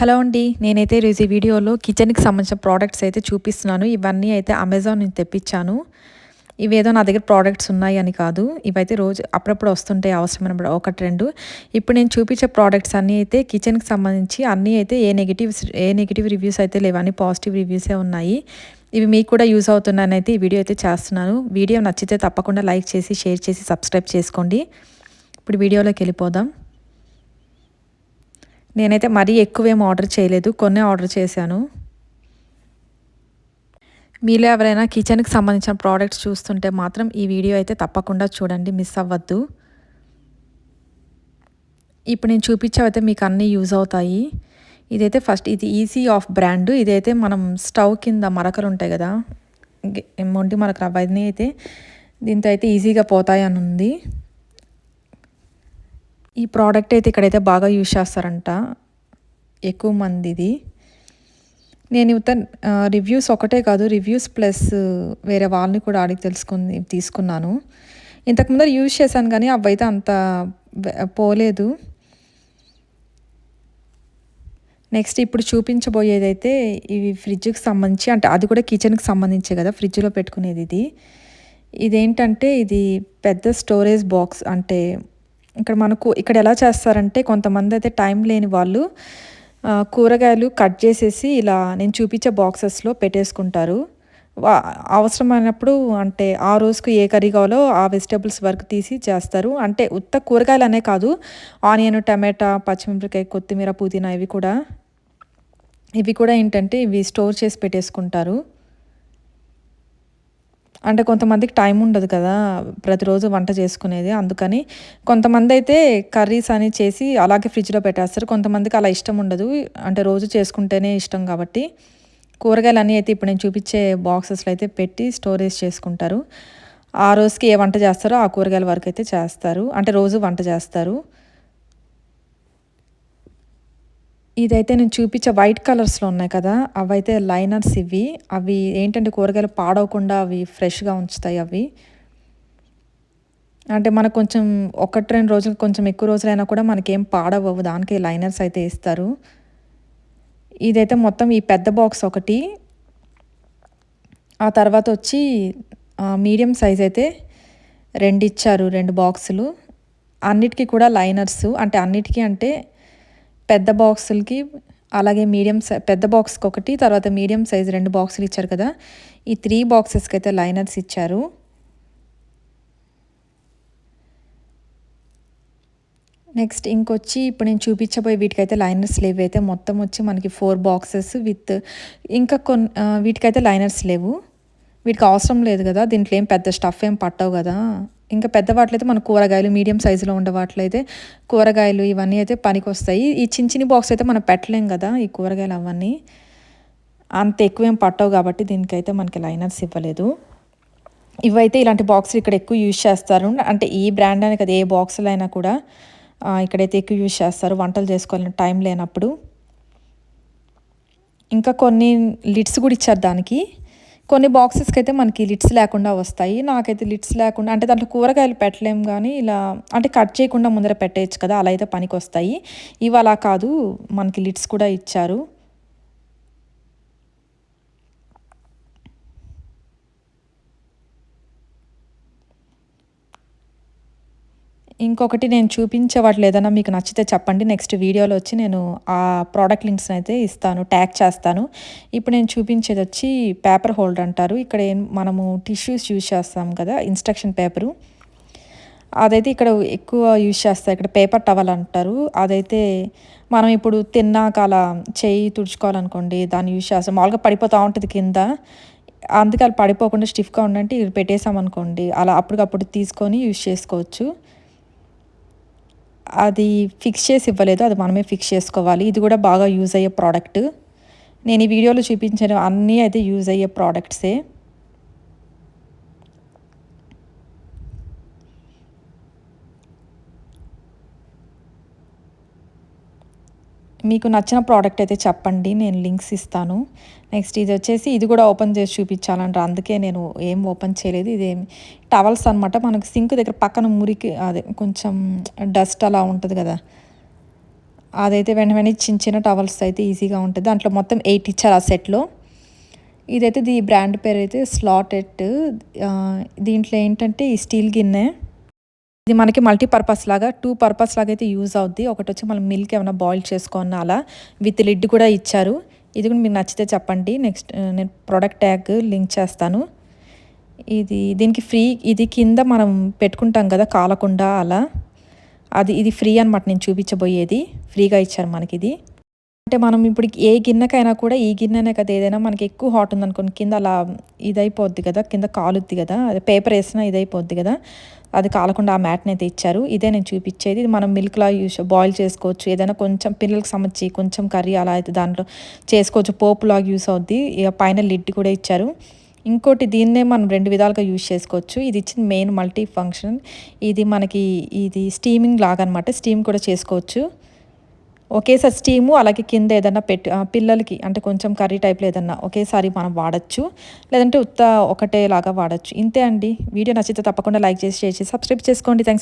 Hello అండి. నేనైతే ఈరోజు ఈ వీడియోలో కిచెన్కి సంబంధించిన ప్రోడక్ట్స్ అయితే చూపిస్తున్నాను. ఇవన్నీ అయితే అమెజాన్ నుంచి తెప్పించాను. ఇవేదో నా దగ్గర ప్రోడక్ట్స్ ఉన్నాయి అని కాదు. ఇవైతే రోజు అప్పుడప్పుడు వస్తుంటాయి అవసరమైన ఒకటి రెండు. ఇప్పుడు నేను చూపించే ప్రోడక్ట్స్ అన్నీ అయితే కిచెన్కి సంబంధించి అన్నీ అయితే ఏ నెగిటివ్స్ ఏ నెగిటివ్ రివ్యూస్ అయితే లేవని పాజిటివ్ రివ్యూసే ఉన్నాయి. ఇవి మీకు కూడా యూస్ అవుతున్నాయని అయితే ఈ వీడియో అయితే చేస్తున్నాను. వీడియో నచ్చితే తప్పకుండా లైక్ చేసి షేర్ చేసి సబ్స్క్రైబ్ చేసుకోండి. ఇప్పుడు వీడియోలోకి వెళ్ళిపోదాం. నేనైతే మరీ ఎక్కువేం ఆర్డర్ చేయలేదు. కొన్ని ఆర్డర్ చేశాను. మీలో ఎవరైనా కిచెన్కి సంబంధించిన ప్రోడక్ట్స్ చూస్తుంటే మాత్రం ఈ వీడియో అయితే తప్పకుండా చూడండి. మిస్ అవ్వద్దు. ఇప్పుడు నేను చూపించేవైతే మీకు అన్నీ యూజ్ అవుతాయి. ఇదైతే ఫస్ట్ ఇది ఈజీ ఆఫ్ బ్రాండ్ ఇదైతే మనం స్టవ్ కింద మరకలు ఉంటాయి కదా. మొంటి మరకలు అవన్నీ అయితే దీంతో అయితే ఈజీగా పోతాయి అని ఉంది. ఈ ప్రోడక్ట్ అయితే ఇక్కడైతే బాగా యూజ్ చేస్తారంట. ఎక్కువ మందిది. నేను ఇవత రివ్యూస్ ఒకటే కాదు రివ్యూస్ ప్లస్ వేరే వాళ్ళని కూడా అడిగి తెలుసుకుని తీసుకున్నాను. ఇంతకుముందు యూజ్ చేశాను కానీ అవైతే అంత పోలేదు. నెక్స్ట్ ఇప్పుడు చూపించబోయేదైతే ఇవి ఫ్రిడ్జ్కి సంబంధించి అంటే అది కూడా కిచెన్కి సంబంధించే కదా ఫ్రిడ్జ్లో పెట్టుకునేది ఇది. ఇదేంటంటే ఇది పెద్ద స్టోరేజ్ బాక్స్ అంటే ఇక్కడ మనకు ఇక్కడ ఎలా చేస్తారంటే కొంతమంది అయితే టైం లేని వాళ్ళు కూరగాయలు కట్ చేసేసి ఇలా నేను చూపించే బాక్సెస్లో పెట్టేసుకుంటారు. అవసరమైనప్పుడు అంటే ఆ రోజుకు ఏ కర్రీ కావాలో ఆ వెజిటేబుల్స్ వరకు తీసి చేస్తారు. అంటే ఉత్త కూరగాయలు అనే కాదు ఆనియన్ టమాటా పచ్చిమిరపకాయ కొత్తిమీర పుదీనా ఇవి కూడా. ఇవి కూడా ఏంటంటే ఇవి స్టోర్ చేసి పెట్టేసుకుంటారు. అంటే కొంతమందికి టైం ఉండదు కదా ప్రతిరోజు వంట చేసుకునేది. అందుకని కొంతమంది అయితే కర్రీస్ అని చేసి అలాగే ఫ్రిడ్జ్లో పెట్టేస్తారు. కొంతమందికి అలా ఇష్టం ఉండదు. అంటే రోజు చేసుకుంటేనే ఇష్టం కాబట్టి కూరగాయలు అన్నీ అయితే ఇప్పుడు నేను చూపించే బాక్సెస్లో అయితే పెట్టి స్టోరేజ్ చేసుకుంటారు. ఆ రోజుకి ఏ వంట చేస్తారో ఆ కూరగాయల వరకు అయితే చేస్తారు. అంటే రోజు వంట చేస్తారు. ఇదైతే నేను చూపించే వైట్ కలర్స్లో ఉన్నాయి కదా అవైతే లైనర్స్ ఇవి. అవి ఏంటంటే కూరగాయలు పాడవకుండా అవి ఫ్రెష్గా ఉంచుతాయి అవి. అంటే మనకు కొంచెం ఒకటి రెండు రోజులు కొంచెం ఎక్కువ రోజులైనా కూడా మనకేం పాడవవు దానికి లైనర్స్ అయితే ఇస్తారు. ఇదైతే మొత్తం ఈ పెద్ద బాక్స్ ఒకటి. ఆ తర్వాత వచ్చి మీడియం సైజ్ అయితే రెండు ఇచ్చారు రెండు బాక్సులు అన్నిటికీ కూడా లైనర్స్ అంటే అన్నిటికీ అంటే పెద్ద బాక్సులకి అలాగే మీడియం సైజ్ పెద్ద బాక్స్కి ఒకటి తర్వాత మీడియం సైజ్ రెండు బాక్సులు ఇచ్చారు కదా. ఈ త్రీ బాక్సెస్కి అయితే లైనర్స్ ఇచ్చారు. నెక్స్ట్ ఇంకొచ్చి ఇప్పుడు నేను చూపించబోయే వీటికైతే లైనర్స్ లేవు. అయితే మొత్తం వచ్చి మనకి ఫోర్ బాక్సెస్ విత్ ఇంకా కొన్ని వీటికైతే లైనర్స్ లేవు. వీటికి అవసరం లేదు కదా. దీంట్లో ఏం పెద్ద స్టఫ్ ఏం పట్టవు కదా. ఇంకా పెద్ద వాటిలో మన కూరగాయలు మీడియం సైజులో ఉండే వాటిలో కూరగాయలు ఇవన్నీ అయితే పనికి వస్తాయి ఈ చిన్న చిన్న బాక్స్ అయితే మనం పెట్టలేం కదా ఈ కూరగాయలు అవన్నీ. అంత ఎక్కువేం పట్టవు కాబట్టి దీనికైతే మనకి లైనర్స్ ఇవ్వలేదు. ఇవైతే ఇలాంటి బాక్సులు ఇక్కడ ఎక్కువ యూజ్ చేస్తారు. అంటే ఈ బ్రాండ్ అని కదా ఏ బాక్సులు అయినా కూడా ఇక్కడైతే ఎక్కువ యూజ్ చేస్తారు. వంటలు చేసుకోవాలని టైం లేనప్పుడు. ఇంకా కొన్ని లిడ్స్ కూడా ఇచ్చారు దానికి. కొన్ని బాక్సెస్కి అయితే మనకి లిడ్స్ లేకుండా వస్తాయి. నాకైతే లిడ్స్ లేకుండా అంటే దాంట్లో కూరగాయలు పెట్టలేము కానీ ఇలా అంటే కట్ చేయకుండా ముందర పెట్టేయచ్చు కదా అలా అయితే పనికి వస్తాయి ఇవి అలా కాదు మనకి లిడ్స్ కూడా ఇచ్చారు. ఇంకొకటి నేను చూపించే వాటిలో ఏదైనా మీకు నచ్చితే చెప్పండి. నెక్స్ట్ వీడియోలో వచ్చి నేను ఆ ప్రోడక్ట్ లింక్స్ని అయితే ఇస్తాను ట్యాగ్ చేస్తాను. ఇప్పుడు నేను చూపించేది వచ్చి పేపర్ హోల్డర్ అంటారు. ఇక్కడ మనము టిష్యూస్ యూజ్ చేస్తాం కదా ఇన్స్ట్రక్షన్ పేపరు అదైతే ఇక్కడ ఎక్కువ యూజ్ చేస్తారు ఇక్కడ పేపర్ టవల్ అంటారు. అదైతే మనం ఇప్పుడు తిన్నాక అలా చేయి తుడుచుకోవాలనుకోండి దాన్ని యూజ్ చేస్తాం. మామూలుగా పడిపోతూ ఉంటుంది కింద. అందుకే అలా పడిపోకుండా స్టిఫ్గా ఉండంటే పెట్టేసామనుకోండి అలా అప్పటికప్పుడు తీసుకొని యూజ్ చేసుకోవచ్చు. అది ఫిక్స్ చేసి ఇవ్వలేదు అది మనమే ఫిక్స్ చేసుకోవాలి. ఇది కూడా బాగా యూజ్ అయ్యే ప్రోడక్ట్ నేను ఈ వీడియోలో చూపించిన అన్నీ అయితే యూజ్ అయ్యే ప్రోడక్ట్సే మీకు నచ్చిన ప్రోడక్ట్ అయితే చెప్పండి నేను లింక్స్ ఇస్తాను. నెక్స్ట్ ఇది వచ్చేసి ఇది కూడా ఓపెన్ చేసి చూపించాలంటారు అందుకే నేను ఏం ఓపెన్ చేయలేదు. ఇదేమి టవల్స్ అనమాట మనకు సింక్ దగ్గర పక్కన మురికి అదే కొంచెం డస్ట్ అలా ఉంటుంది కదా. అదైతే వెంట వెంటనే చిన్న చిన్న టవల్స్ అయితే ఈజీగా ఉంటుంది దాంట్లో మొత్తం ఎయిట్ ఇచ్చారు ఆ సెట్లో ఇదైతే దీ బ్రాండ్ పేరు అయితే స్లాటెట్ దీంట్లో ఏంటంటే ఈ స్టీల్ గిన్నె. ఇది మనకి మల్టీపర్పస్ లాగా టూ పర్పస్ లాగా అయితే యూజ్ అవుద్ది. ఒకటి వచ్చి మనం మిల్క్ ఏమైనా బాయిల్ చేసుకున్న అలా విత్ లిడ్ కూడా ఇచ్చారు. ఇది కూడా మీకు నచ్చితే చెప్పండి. నెక్స్ట్ నేను ప్రోడక్ట్ ట్యాగ్ లింక్ చేస్తాను. ఇది దీనికి ఫ్రీ ఇది కింద మనం పెట్టుకుంటాం కదా కాలకుండా అలా. అది ఇది ఫ్రీ అనమాట నేను చూపించబోయేది. ఫ్రీగా ఇచ్చారు మనకి ఇది. అంటే మనం ఇప్పుడు ఏ గిన్నెకైనా కూడా ఈ గిన్నెనే కదా ఏదైనా మనకి ఎక్కువ హాట్ ఉందనుకోండి కింద అలా ఇదైపోద్ది కదా కింద కాలుద్ది కదా అదే పేపర్ వేసినా ఇదైపోద్ది కదా అది కాలకుండా ఆ మ్యాట్ని అయితే ఇచ్చారు ఇదే నేను చూపించేది. ఇది మనం మిల్క్లా యూస్ బాయిల్ చేసుకోవచ్చు. ఏదైనా కొంచెం పిల్లలకు సంబంధించి కొంచెం కర్రీ అలా అయితే దాంట్లో చేసుకోవచ్చు. పోపులాగా యూస్ అవుద్ది. ఇక పైన లిడ్ కూడా ఇచ్చారు. ఇంకోటి దీన్నే మనం రెండు విధాలుగా యూజ్ చేసుకోవచ్చు. ఇది ఇచ్చిన మెయిన్ మల్టీ ఫంక్షన్ ఇది మనకి ఇది స్టీమింగ్ లాగా అనమాట స్టీమ్ కూడా చేసుకోవచ్చు. ఒకేసారి స్టీము అలాగే కింద ఏదన్నా పెట్టి పిల్లలకి అంటే కొంచెం కర్రీ టైప్లో ఏదన్నా ఒకేసారి మనం వాడచ్చు. లేదంటే ఉత్త ఒకటేలాగా వాడచ్చు. ఇంతే అండి. వీడియో నచ్చితే తప్పకుండా లైక్ చేసి షేర్ చేసి సబ్స్క్రైబ్ చేసుకోండి. థ్యాంక్స్